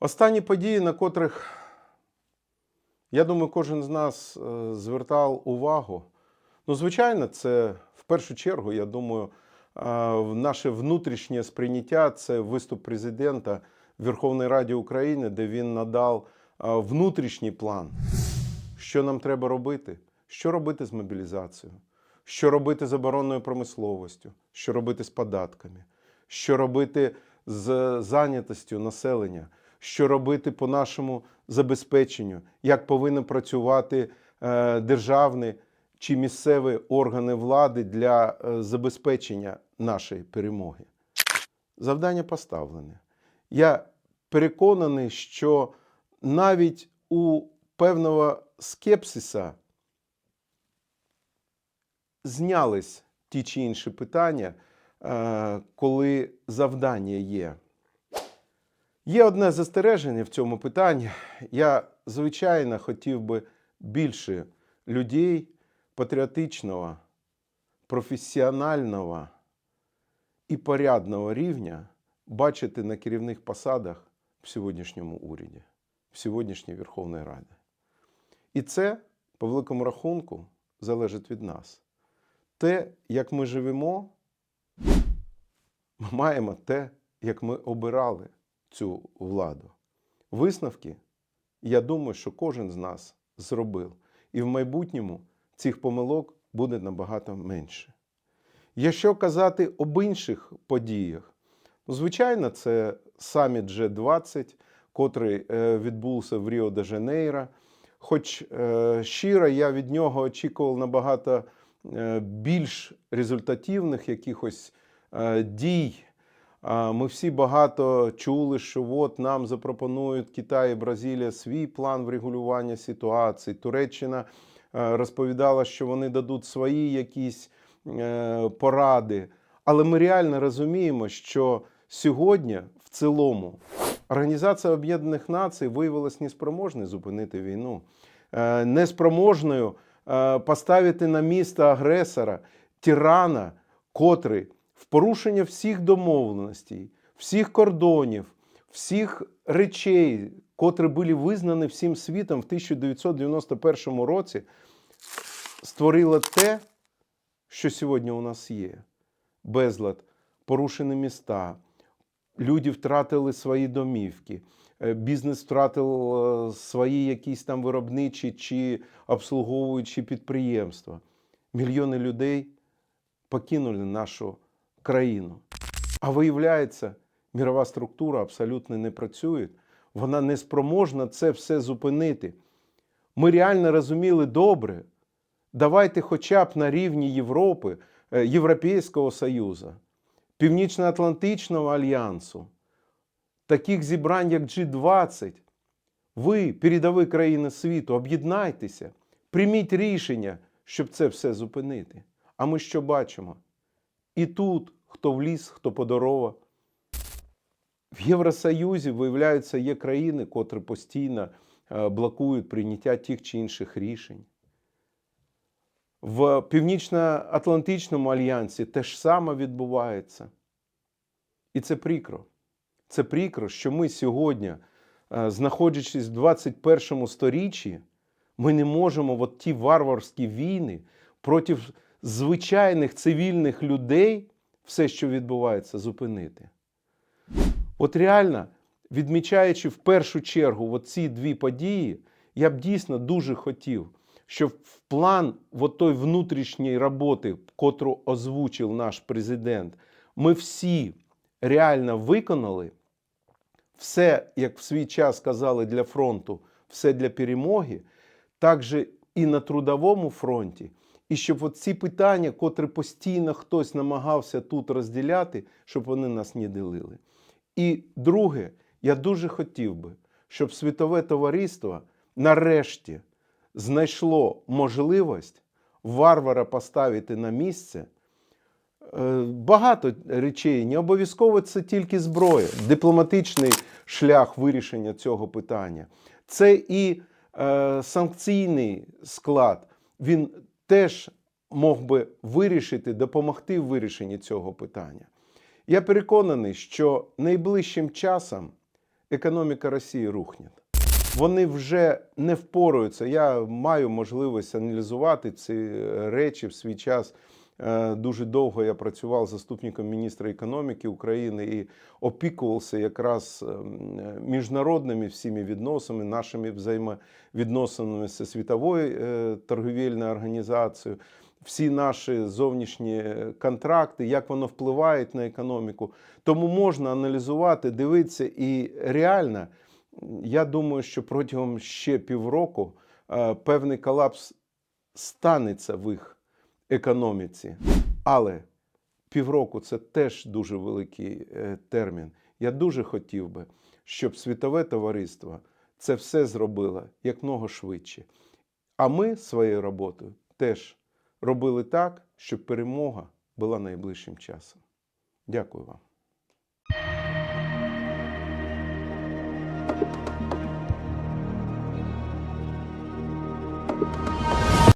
Останні події, на котрих, я думаю, кожен з нас е, звертав увагу. Ну, звичайно, це в першу чергу, я думаю, е, наше внутрішнє сприйняття це виступ президента в Верховній Раді України, де він надав е, внутрішній план, що нам треба робити, що робити з мобілізацією, що робити з оборонною промисловістю, що робити з податками, що робити з зайнятостю населення, що робити по нашому забезпеченню, як повинні працювати е, державні чи місцеві органи влади для е, забезпечення нашої перемоги. Завдання поставлене. Я переконаний, що навіть у певного скепсиса знялись ті чи інші питання, е, коли завдання є. Є одне застереження в цьому питанні. Я, звичайно, хотів би більше людей патріотичного, професіонального і порядного рівня бачити на керівних посадах в сьогоднішньому уряді, в сьогоднішній Верховній Раді. І це, по великому рахунку, залежить від нас. Те, як ми живемо, ми маємо те, як ми обирали цю владу. Висновки, я думаю, що кожен з нас зробив. І в майбутньому цих помилок буде набагато менше. Якщо казати об інших подіях, ну, звичайно, це саміт G20, котрий е, відбувся в Ріо де Жанейро. Хоч е, щиро я від нього очікував набагато е, більш результативних якихось дій. Ми всі багато чули, що от нам запропонують Китай і Бразилія свій план врегулювання ситуації. Туреччина е, розповідала, що вони дадуть свої якісь е, поради. Але ми реально розуміємо, що сьогодні в цілому Організація Об'єднаних Націй виявилась неспроможною зупинити війну, е, неспроможною поставити на місце агресора, тирана, котрий в порушення всіх домовленостей, всіх кордонів, всіх речей, котрі були визнані всім світом в 1991 році, створила те, що сьогодні у нас є: безлад, порушені міста, люди втратили свої домівки, е, бізнес втратив е, свої якісь там виробничі чи обслуговуючі підприємства. Мільйони людей покинули нашу країну. А виявляється, мірова структура абсолютно не працює. Вона не спроможна це все зупинити. Ми реально розуміли добре. Давайте хоча б на рівні Європи, е, Європейського Союзу, Північно-Атлантичного альянсу, таких зібрань, як G20. Ви, передові країни світу, об'єднайтеся, прийміть рішення, щоб це все зупинити. А ми що бачимо? І тут хто в ліс, хто по дорогах. В Євросоюзі, виявляється, є країни, котрі постійно е, блокують прийняття тих чи інших рішень. В Північно-Атлантичному альянсі те ж саме відбувається. І це прикро. Це прикро, що ми сьогодні, е, знаходячись в 21 сторіччі, ми не можемо от ті варварські війни проти звичайних цивільних людей, все, що відбувається, зупинити. От реально, відмічаючи в першу чергу от ці дві події, я б дійсно дуже хотів, щоб в план от той внутрішньої роботи, котру озвучив наш президент, ми всі реально виконали все, як в свій час казали для фронту, все для перемоги, так же і на трудовому фронті. І щоб от ці питання, котрі постійно хтось намагався тут розділяти, щоб вони нас не ділили. І друге, я дуже хотів би, щоб світове товариство нарешті знайшло можливість варвара поставити на місце. Е, Багато речей, не обов'язково це тільки зброя, дипломатичний шлях вирішення цього питання. Це і е, санкційний склад. Він теж мог би вирішити, допомогти в вирішенні цього питання. Я переконаний, що найближчим часом економіка Росії рухне. Вони вже не впораються. Я маю можливість аналізувати ці е, речі в свій час. Е, Дуже довго я працював заступником міністра економіки України і опікувався якраз ем, е, міжнародними всіми відносинами, нашими взаємовідносинами зі світовою е, торговельною організацією, всі наші зовнішні контракти, як воно впливає на економіку. Тому можна аналізувати, дивитися і реально. Я думаю, що протягом ще півроку певний колапс станеться в їх економіці. Але півроку це теж дуже великий е, термін. Я дуже хотів би, щоб світове товариство це все зробило якмога швидше. А ми своєю роботою теж робили так, щоб перемога була найближчим часом. Дякую вам.